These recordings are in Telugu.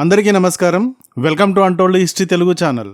అందరికీ నమస్కారం. Welcome to untold history Telugu channel.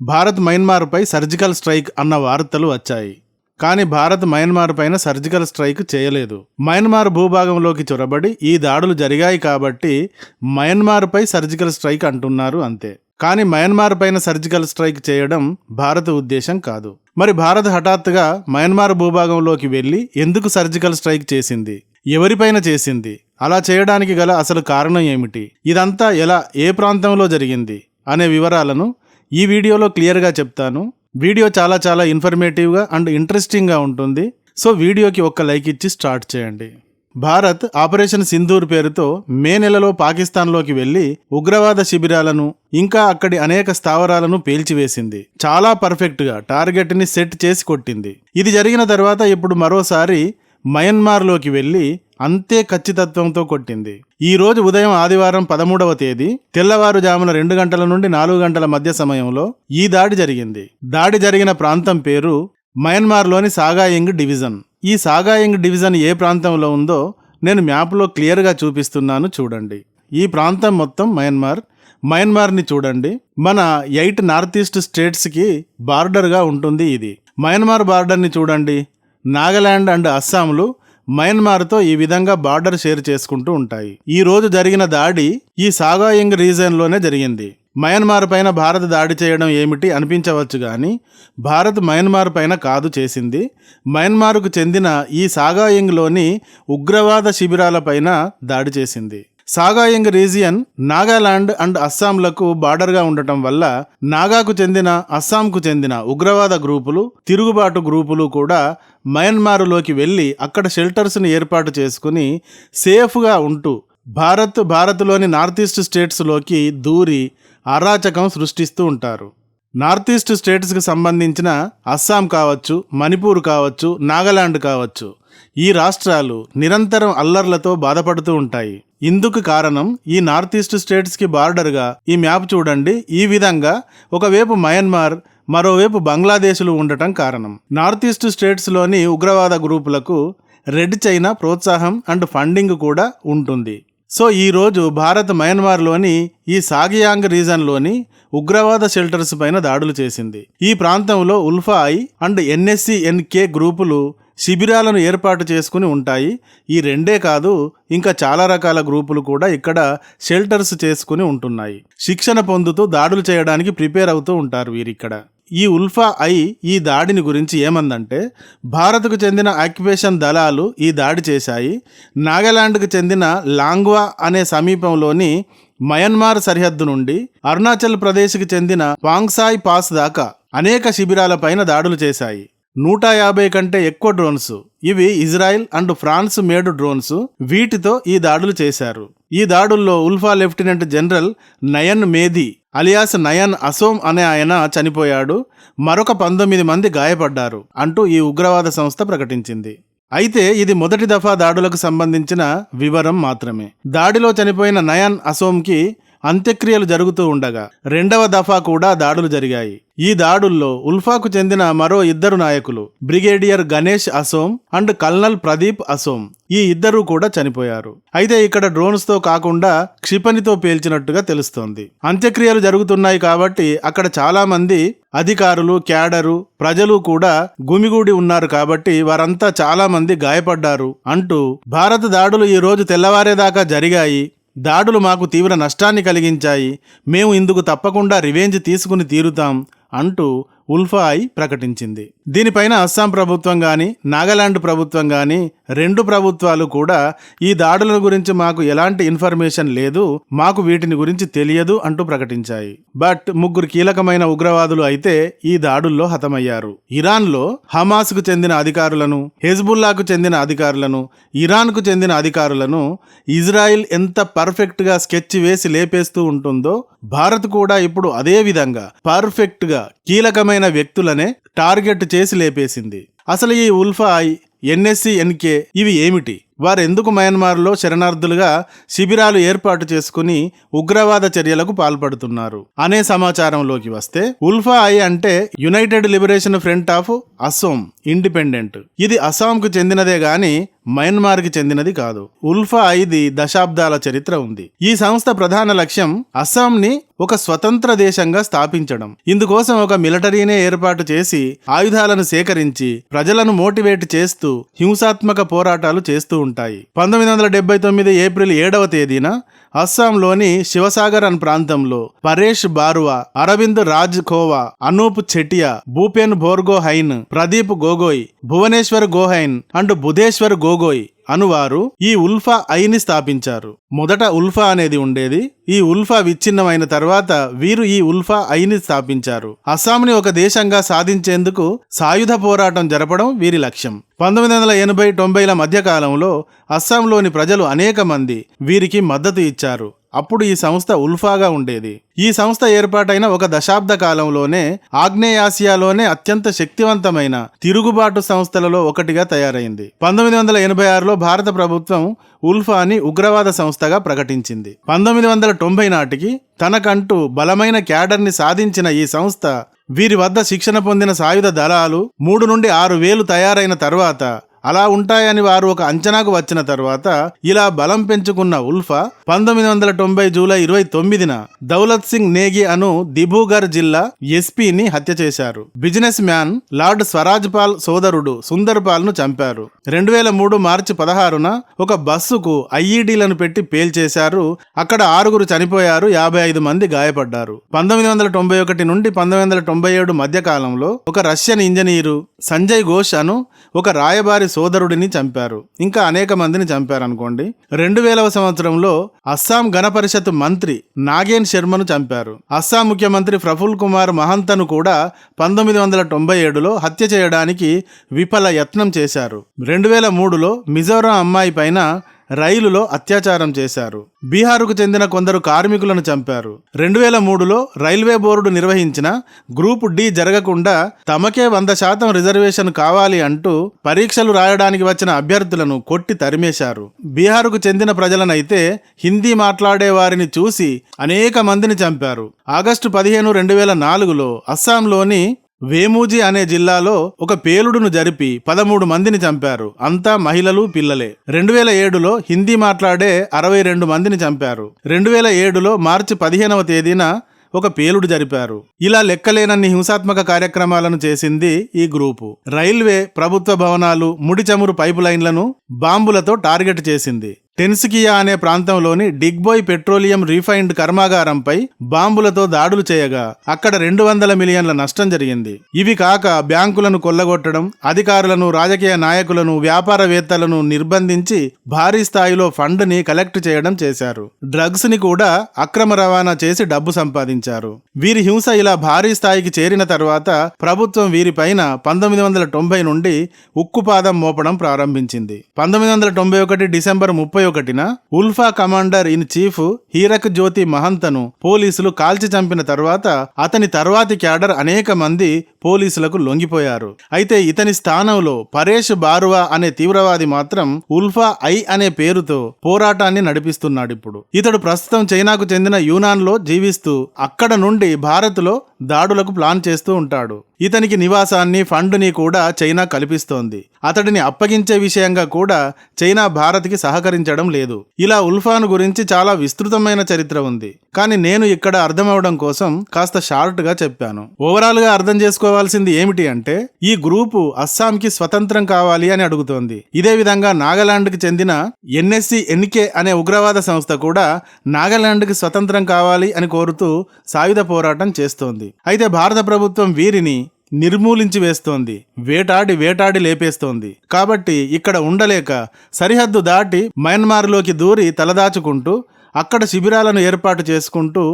Bharat మయన్మార్పై surgical strike అన్న వార్తలు వచ్చాయి. కానీ భారత్ మయన్మార్ పైన సర్జికల్ స్ట్రైక్ చేయలేదు. మయన్మార్ భూభాగంలోకి చొరబడి ఈ దాడులు జరిగాయి కాబట్టి మయన్మార్పై సర్జికల్ స్ట్రైక్ అంటున్నారు అంతే. కానీ మయన్మార్ పైన సర్జికల్ స్ట్రైక్ చేయడం భారత ఉద్దేశం కాదు. మరి భారత్ హఠాత్తుగా మయన్మార్ భూభాగంలోకి వెళ్ళి ఎందుకు సర్జికల్ స్ట్రైక్ చేసింది? ఎవరిపైన చేసింది? అలా చేయడానికి గల అసలు కారణం ఏమిటి? ఇదంతా ఎలా ఏ ప్రాంతంలో జరిగింది? అనే వివరాలను ఈ వీడియోలో క్లియర్గా చెప్తాను. వీడియో చాలా చాలా ఇన్ఫర్మేటివ్గా అండ్ ఇంట్రెస్టింగ్గా ఉంటుంది. సో వీడియోకి ఒక్క లైక్ ఇచ్చి స్టార్ట్ చేయండి. భారత్ ఆపరేషన్ సింధూర్ పేరుతో మే నెలలో పాకిస్తాన్లోకి వెళ్ళి ఉగ్రవాద శిబిరాలను ఇంకా అక్కడి అనేక స్థావరాలను పేల్చివేసింది. చాలా పర్ఫెక్ట్గా టార్గెట్ని సెట్ చేసి కొట్టింది. ఇది జరిగిన తర్వాత ఇప్పుడు మరోసారి మయన్మార్లోకి వెళ్ళి అంతే ఖచ్చితత్వంతో కొట్టింది. ఈ రోజు ఉదయం ఆదివారం పదమూడవ తేదీ తెల్లవారుజామున రెండు గంటల నుండి నాలుగు గంటల మధ్య సమయంలో ఈ దాడి జరిగింది. దాడి జరిగిన ప్రాంతం పేరు మయన్మార్లోని సాగాయింగ్ డివిజన్. ఈ సాగాయింగ్ డివిజన్ ఏ ప్రాంతంలో ఉందో నేను మ్యాప్లో క్లియర్గా చూపిస్తున్నాను చూడండి. ఈ ప్రాంతం మొత్తం మయన్మార్. మయన్మార్ని చూడండి. మన ఎయిట్ నార్త్ ఈస్ట్ స్టేట్స్కి బార్డర్గా ఉంటుంది ఇది. మయన్మార్ బార్డర్ని చూడండి. నాగాలాండ్ అండ్ అస్సాంలు మయన్మార్తో ఈ విధంగా బార్డర్ షేర్ చేసుకుంటూ ఉంటాయి. ఈ రోజు జరిగిన దాడి ఈ సాగాయింగ్ రీజియన్లోనే జరిగింది. మయన్మార్ పైన భారత్ దాడి చేయడం ఏమిటి అనిపించవచ్చు కానీ భారత్ మయన్మార్ పైన కాదు చేసింది. మయన్మార్కు చెందిన ఈ సాగాయింగ్లోని ఉగ్రవాద శిబిరాలపైన దాడి చేసింది. సాగాయంగ్ రీజియన్ నాగాలాండ్ అండ్ అస్సాంలకు బార్డర్గా ఉండటం వల్ల నాగాకు చెందిన అస్సాంకు చెందిన ఉగ్రవాద గ్రూపులు తిరుగుబాటు గ్రూపులు కూడా మయన్మారులోకి వెళ్ళి అక్కడ షెల్టర్స్ని ఏర్పాటు చేసుకుని సేఫ్గా ఉంటూ భారత్ భారత్లోని నార్త్ ఈస్ట్ స్టేట్స్లోకి దూరి అరాచకం సృష్టిస్తూ ఉంటారు. నార్త్ ఈస్ట్ స్టేట్స్కి సంబంధించిన అస్సాం కావచ్చు మణిపూర్ కావచ్చు నాగాలాండ్ కావచ్చు ఈ రాష్ట్రాలు నిరంతరం అల్లర్లతో బాధపడుతూ ఉంటాయి. ఇందుకు కారణం ఈ నార్త్ ఈస్ట్ స్టేట్స్కి బార్డర్గా ఈ మ్యాప్ చూడండి. ఈ విధంగా ఒకవైపు మయన్మార్ మరోవైపు బంగ్లాదేశ్లు ఉండటం కారణం. నార్త్ ఈస్ట్ స్టేట్స్లోని ఉగ్రవాద గ్రూపులకు రెడ్ చైనా ప్రోత్సాహం అండ్ ఫండింగ్ కూడా ఉంటుంది. సో ఈరోజు భారత్ మయన్మార్లోని ఈ సాగియాంగ్ రీజన్లోని ఉగ్రవాద షెల్టర్స్ పైన దాడులు చేసింది. ఈ ప్రాంతంలో ఉల్ఫాయ్ అండ్ ఎన్ఎస్సి ఎన్కే గ్రూపులు శిబిరాలను ఏర్పాటు చేసుకుని ఉంటాయి. ఈ రెండే కాదు ఇంకా చాలా రకాల గ్రూపులు కూడా ఇక్కడ షెల్టర్స్ చేసుకుని ఉంటున్నాయి. శిక్షణ పొందుతూ దాడులు చేయడానికి ప్రిపేర్ అవుతూ ఉంటారు వీరిక్కడ. ఈ ఉల్ఫా ఐ ఈ దాడిని గురించి ఏమందంటే భారత్కు చెందిన ఆక్యుపేషన్ దళాలు ఈ దాడి చేశాయి. నాగాలాండ్కు చెందిన లాంగ్వా అనే సమీపంలోని మయన్మార్ సరిహద్దు నుండి అరుణాచల్ ప్రదేశ్కి చెందిన పాంగ్సాయ్ పాస్ దాకా అనేక శిబిరాలపైన దాడులు చేశాయి. నూట యాభై కంటే ఎక్కువ డ్రోన్స్ ఇవి Israel and France made drones వీటితో ఈ దాడులు చేశారు. ఈ దాడుల్లో ULFA lieutenant general Nayan Medhi alias Nayan Asom అనే ఆయన చనిపోయాడు. మరొక పంతొమ్మిది మంది గాయపడ్డారు అంటూ ఈ ఉగ్రవాద సంస్థ ప్రకటించింది. అయితే ఇది మొదటి దఫా దాడులకు సంబంధించిన వివరం మాత్రమే. దాడిలో చనిపోయిన నయాన్ అసోంకి అంత్యక్రియలు జరుగుతూ ఉండగా రెండవ దఫా కూడా దాడులు జరిగాయి. ఈ దాడుల్లో ఉల్ఫాకు చెందిన మరో ఇద్దరు నాయకులు brigadier Ganesh Asom and colonel Pradeep Asom ఈ ఇద్దరు కూడా చనిపోయారు. అయితే ఇక్కడ డ్రోన్స్తో కాకుండా క్షిపణితో పేల్చినట్టుగా తెలుస్తోంది. అంత్యక్రియలు జరుగుతున్నాయి కాబట్టి అక్కడ చాలా మంది అధికారులు క్యాడరు ప్రజలు కూడా గుమిగూడి ఉన్నారు కాబట్టి వారంతా చాలా మంది గాయపడ్డారు అంటూ భారత దాడులు ఈ రోజు తెల్లవారేదాకా జరిగాయి. దాడులు మాకు తీవ్ర నష్టాన్ని కలిగించాయి. మేము ఇందుకు తప్పకుండా రివెంజ్ తీసుకుని తీరుతాం అంటూ ఉల్ఫాయ్ ప్రకటించింది. దీనిపైన అస్సాం ప్రభుత్వం కానీ నాగాలాండ్ ప్రభుత్వం కానీ రెండు ప్రభుత్వాలు కూడా ఈ దాడుల గురించి మాకు ఎలాంటి ఇన్ఫర్మేషన్ లేదు మాకు వీటిని గురించి తెలియదు అంటూ ప్రకటించాయి. బట్ ముగ్గురు కీలకమైన ఉగ్రవాదులు అయితే ఈ దాడుల్లో హతమయ్యారు. ఇరాన్లో హమాస్కు చెందిన అధికారులను హెజ్బుల్లాకు చెందిన అధికారులను ఇరాన్కు చెందిన అధికారులను ఇజ్రాయిల్ ఎంత పర్ఫెక్ట్గా స్కెచ్ వేసి లేపేస్తూ ఉంటుందో భారత్ కూడా ఇప్పుడు అదే విధంగా పర్ఫెక్ట్గా కీలకమైన వ్యక్తులనే టార్గెట్ చేసి లేపేసింది. అసలు ఈ ఉల్ఫా ఎన్ఎస్సి ఎన్కే ఇవి ఏమిటి? వారెందుకు మయన్మార్లో శరణార్థులుగా శిబిరాలు ఏర్పాటు చేసుకుని ఉగ్రవాద చర్యలకు పాల్పడుతున్నారు? అనే సమాచారంలోకి వస్తే ఉల్ఫా ఐ అంటే United Liberation Front of Asom independent. ఇది అస్సాంకు చెందినదే గాని మయన్మార్కి చెందినది కాదు. ఉల్ఫా ఐది దశాబ్దాల చరిత్ర ఉంది. ఈ సంస్థ ప్రధాన లక్ష్యం అస్సాంని ఒక స్వతంత్ర దేశంగా స్థాపించడం. ఇందుకోసం ఒక మిలిటరీనే ఏర్పాటు చేసి ఆయుధాలను సేకరించి ప్రజలను మోటివేట్ చేస్తూ హింసాత్మక పోరాటాలు చేస్తూ ఉంటాయి. పంతొమ్మిది వందల డెబ్బై తొమ్మిది ఏప్రిల్ ఏడవ తేదీన అస్సాంలోని శివసాగర్ అన్ ప్రాంతంలో పరేష్ బార్వా అరవింద్ రాజ్ ఖోవా అనూప్ చెటియా భూపేన్ బోర్గోహైన్ ప్రదీప్ గోగోయ్ భువనేశ్వర్ గోహైన్ అండ్ బుధేశ్వర్ గోగోయ్ అనువారు ఈ ఉల్ఫా ఐని స్థాపించారు. మొదట ఉల్ఫా అనేది ఉండేది ఈ ఉల్ఫా విచ్ఛిన్నమైన తర్వాత వీరు ఈ ఉల్ఫా ఐని స్థాపించారు. అస్సాంని ఒక దేశంగా సాధించేందుకు సాయుధ పోరాటం జరపడం వీరి లక్ష్యం. పంతొమ్మిది వందల ఎనభై తొంభైల మధ్యకాలంలో అస్సాంలోని ప్రజలు అనేక మంది వీరికి మద్దతు ఇచ్చారు. అప్పుడు ఈ సంస్థ ఉల్ఫాగా ఉండేది. ఈ సంస్థ ఏర్పాటైన ఒక దశాబ్ద కాలంలోనే ఆగ్నేయాసియాలోనే అత్యంత శక్తివంతమైన తిరుగుబాటు సంస్థలలో ఒకటిగా తయారైంది. పంతొమ్మిది వందల ఎనభై ఆరులో భారత ప్రభుత్వం ఉల్ఫాని ఉగ్రవాద సంస్థగా ప్రకటించింది. పంతొమ్మిది వందల తొంభై నాటికి తనకంటూ బలమైన క్యాడర్ని సాధించిన ఈ సంస్థ వీరి వద్ద శిక్షణ పొందిన సాయుధ దళాలు మూడు నుండి ఆరు వేలు తయారైన తర్వాత అలా ఉంటాయని వారు ఒక అంచనాకు వచ్చిన తర్వాత ఇలా బలం పెంచుకున్న ఉల్ఫా పంతొమ్మిది వందల తొంభై జూలై ఇరవై తొమ్మిదిన దౌలత్ సింగ్ నేగి అను దిబూగర్ జిల్లా ఎస్పీని హత్య చేశారు. Business man lord Swaraj Paul సోదరుడు సుందర్ పాల్ను చంపారు. రెండు వేల మూడు మార్చి పదహారున ఒక బస్సుకు ఐఈడీలను పెట్టి పేల్చేశారు అక్కడ ఆరుగురు చనిపోయారు యాభై ఐదు మంది గాయపడ్డారు. పంతొమ్మిది వందల తొంభై ఒకటి నుండి పంతొమ్మిది వందల తొంభై ఏడు మధ్య కాలంలో ఒక రష్యన్ ఇంజనీరు సంజయ్ ఘోష్ అను ఒక రాయబారి సోదరుడిని చంపారు. ఇంకా అనేక మందిని చంపారు అనుకోండి రెండు వేలవ సంవత్సరంలో అస్సాం గణపరిషత్ మంత్రి నాగేన్ శర్మను చంపారు. అస్సాం ముఖ్యమంత్రి ప్రఫుల్ కుమార్ మహంతను కూడా పంతొమ్మిది వందల తొంభై ఏడులో హత్య చేయడానికి విఫల యత్నం చేశారు. రెండు వేల మూడులో మిజోరాం అమ్మాయి పైన రైలులో అత్యాచారం చేశారు. బీహారుకు చెందిన కొందరు కార్మికులను చంపారు. రెండు వేల మూడులో రైల్వే బోర్డు నిర్వహించిన గ్రూప్ డి జరగకుండా తమకే వంద శాతం రిజర్వేషన్ కావాలి అంటూ పరీక్షలు రాయడానికి వచ్చిన అభ్యర్థులను కొట్టి తరిమేశారు. బీహారుకు చెందిన ప్రజలనైతే హిందీ మాట్లాడే వారిని చూసి అనేక మందిని చంపారు. ఆగస్టు పదిహేను రెండు వేల నాలుగులో అస్సాంలోని వేమూజీ అనే జిల్లాలో ఒక పేలుడును జరిపి పదమూడు మందిని చంపారు. అంతా మహిళలు పిల్లలే. రెండు వేల ఏడులో హిందీ మాట్లాడే అరవై రెండు మందిని చంపారు. రెండు వేల ఏడులో మార్చి పదిహేనవ తేదీన ఒక పేలుడు జరిపారు. ఇలా లెక్కలేనన్ని హింసాత్మక కార్యక్రమాలను చేసింది ఈ గ్రూపు. రైల్వే ప్రభుత్వ భవనాలు ముడి చమురు పైపు లైన్లను బాంబులతో టార్గెట్ చేసింది. టెన్సికియా అనే ప్రాంతంలోని డిగ్బోయ్ పెట్రోలియం రీఫైన్డ్ కర్మాగారంపై బాంబులతో దాడులు చేయగా అక్కడ రెండు వందల మిలియన్ల నష్టం జరిగింది. ఇవి కాక బ్యాంకులను కొల్లగొట్టడం అధికారులను రాజకీయ నాయకులను వ్యాపారవేత్తలను నిర్బంధించి భారీ స్థాయిలో ఫండ్ని కలెక్ట్ చేయడం చేశారు. డ్రగ్స్ని కూడా అక్రమ రవాణా చేసి డబ్బు సంపాదించారు. వీరి హింస ఇలా భారీ స్థాయికి చేరిన తర్వాత ప్రభుత్వం వీరిపైన పంతొమ్మిది వందల తొంభై నుండి ఉక్కుపాదం మోపడం ప్రారంభించింది. పంతొమ్మిది వందల తొంభై ఒకటి డిసెంబర్ ముప్పై ఒకటిన ULFA commander in chief Hirak Jyoti మహంతను పోలీసులు కాల్చి చంపిన తర్వాత అతని తర్వాతి క్యాడర్ అనేక మంది పోలీసులకు లొంగిపోయారు. అయితే ఇతని స్థానంలో పరేష్ బారువా అనే తీవ్రవాది మాత్రం ఉల్ఫా ఐ అనే పేరుతో పోరాటాన్ని నడిపిస్తున్నాడు ఇప్పుడు ఇతడు ప్రస్తుతం చైనాకు చెందిన యూనాన్లో జీవిస్తూ అక్కడ నుండి భారత్లో దాడులకు ప్లాన్ చేస్తూ ఉంటాడు. ఇతనికి నివాసాన్ని ఫండ్ని కూడా చైనా కల్పిస్తోంది. అతడిని అప్పగించే విషయంగా కూడా చైనా భారత్కి సహకరించడం లేదు. ఇలా ఉల్ఫాన్ గురించి చాలా విస్తృతమైన చరిత్ర ఉంది. కానీ నేను ఇక్కడ అర్థమవడం కోసం కాస్త షార్ట్గా చెప్పాను. ఓవరాల్గా అర్థం చేసుకోవాల్సింది ఏమిటి అంటే ఈ గ్రూపు అస్సాంకి స్వతంత్రం కావాలి అని అడుగుతోంది. ఇదే విధంగా నాగాలాండ్కి చెందిన ఎన్ఎస్సి ఎన్కే అనే ఉగ్రవాద సంస్థ కూడా నాగాలాండ్కి స్వతంత్రం కావాలి అని కోరుతూ సాయుధ పోరాటం చేస్తోంది. అయితే భారత ప్రభుత్వం వీరిని నిర్మూలించి వేస్తోంది. వేటాడి వేటాడి లేపేస్తోంది. కాబట్టి ఇక్కడ ఉండలేక సరిహద్దు దాటి మయన్మార్లోకి దూరి తలదాచుకుంటూ అక్కడ శిబిరాలను ఏర్పాటు చేసుకుంటూ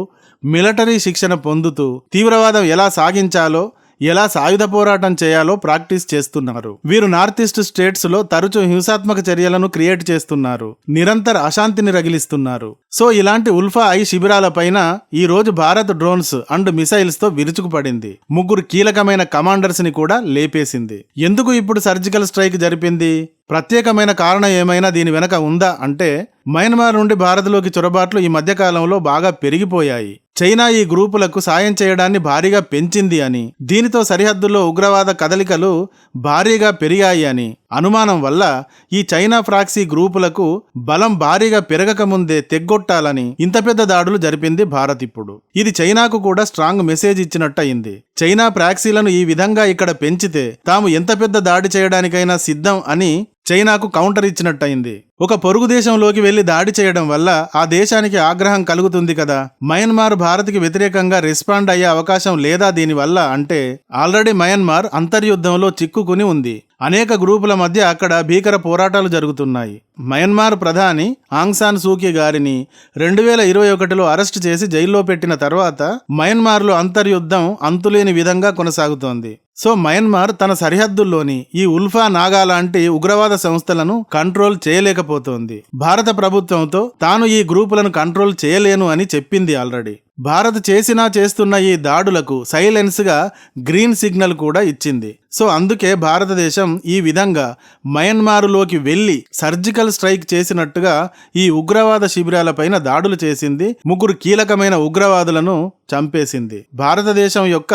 మిలిటరీ శిక్షణ పొందుతూ తీవ్రవాదం ఎలా సాగించాలో ఎలా సాయుధ పోరాటం చేయాలో ప్రాక్టీస్ చేస్తున్నారు. వీరు నార్త్ ఈస్ట్ స్టేట్స్లో తరచూ హింసాత్మక చర్యలను క్రియేట్ చేస్తున్నారు. నిరంతర అశాంతిని రగిలిస్తున్నారు. సో ఇలాంటి ఉల్ఫా ఐ శిబిరాలపైన ఈ రోజు భారత్ డ్రోన్స్ అండ్ మిసైల్స్తో విరుచుకుపడింది. ముగ్గురు కీలకమైన కమాండర్స్ని కూడా లేపేసింది. ఎందుకు ఇప్పుడు సర్జికల్ స్ట్రైక్ జరిపింది? ప్రత్యేకమైన కారణం ఏమైనా దీని వెనక ఉందా అంటే మయన్మార్ నుండి భారత్లోకి చొరబాట్లు ఈ మధ్యకాలంలో బాగా పెరిగిపోయాయి. చైనా ఈ గ్రూపులకు సాయం చేయడాన్ని భారీగా పెంచింది అని దీనితో సరిహద్దుల్లో ఉగ్రవాద కదలికలు భారీగా పెరిగాయి అని. అనుమానం వల్ల ఈ చైనా ఫ్రాక్సీ గ్రూపులకు బలం భారీగా పెరగక ముందే తెగ్గొట్టాలని ఇంత పెద్ద దాడులు జరిపింది భారత్ ఇప్పుడు. ఇది చైనాకు కూడా స్ట్రాంగ్ మెసేజ్ ఇచ్చినట్టయింది చైనా ప్రాక్సీలను ఈ విధంగా ఇక్కడ పెంచితే తాము ఎంత పెద్ద దాడి చేయడానికైనా సిద్ధం అని చైనాకు కౌంటర్ ఇచ్చినట్టయింది. ఒక పొరుగు దేశంలోకి వెళ్ళి దాడి చేయడం వల్ల ఆ దేశానికి ఆగ్రహం కలుగుతుంది కదా. మయన్మార్ భారత్కి వ్యతిరేకంగా రెస్పాండ్ అయ్యే అవకాశం లేదా దీనివల్ల అంటే ఆల్రెడీ మయన్మార్ అంతర్యుద్ధంలో చిక్కుకుని ఉంది. అనేక గ్రూపుల మధ్య అక్కడ భీకర పోరాటాలు జరుగుతున్నాయి. మయన్మార్ ప్రధాని ఆంగ్సాన్ సూకీ గారిని రెండు వేల ఇరవై ఒకటిలో అరెస్ట్ చేసి జైల్లో పెట్టిన తర్వాత మయన్మార్లో అంతర్యుద్ధం అంతులేని విధంగా కొనసాగుతోంది. సో మయన్మార్ తన సరిహద్దుల్లోని ఈ ఉల్ఫా నాగా లాంటి ఉగ్రవాద సంస్థలను కంట్రోల్ చేయలేకపోతోంది. భారత ప్రభుత్వంతో తాను ఈ గ్రూపులను కంట్రోల్ చేయలేను అని చెప్పింది ఆల్రెడీ. భారత్ చేసినా చేస్తున్న ఈ దాడులకు సైలెన్స్గా గ్రీన్ సిగ్నల్ కూడా ఇచ్చింది. సో అందుకే భారతదేశం ఈ విధంగా మయన్మారులోకి వెళ్ళి సర్జికల్ స్ట్రైక్ చేసినట్టుగా ఈ ఉగ్రవాద శిబిరాలపైన దాడులు చేసింది ముగ్గురు కీలకమైన ఉగ్రవాదులను చంపేసింది. భారతదేశం యొక్క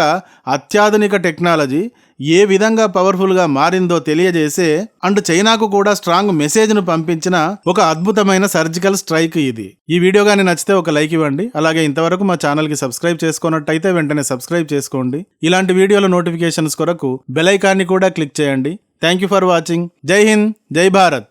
అత్యాధునిక టెక్నాలజీ ఏ విధంగా పవర్ఫుల్గా మారిందో తెలియజేసే అండ్ చైనాకు కూడా స్ట్రాంగ్ మెసేజ్ను పంపించిన ఒక అద్భుతమైన సర్జికల్ స్ట్రైక్ ఇది. ఈ వీడియో కానీ నచ్చితే ఒక లైక్ ఇవ్వండి. అలాగే ఇంతవరకు మా ఛానల్కి సబ్స్క్రైబ్ చేసుకున్నట్టయితే వెంటనే సబ్స్క్రైబ్ చేసుకోండి. ఇలాంటి వీడియోల నోటిఫికేషన్స్ కొరకు బెల్ బెల్ ఐకాన్ని కూడా క్లిక్ చేయండి. థ్యాంక్ యూ ఫర్ వాచింగ్ జై హింద్ జై భారత్.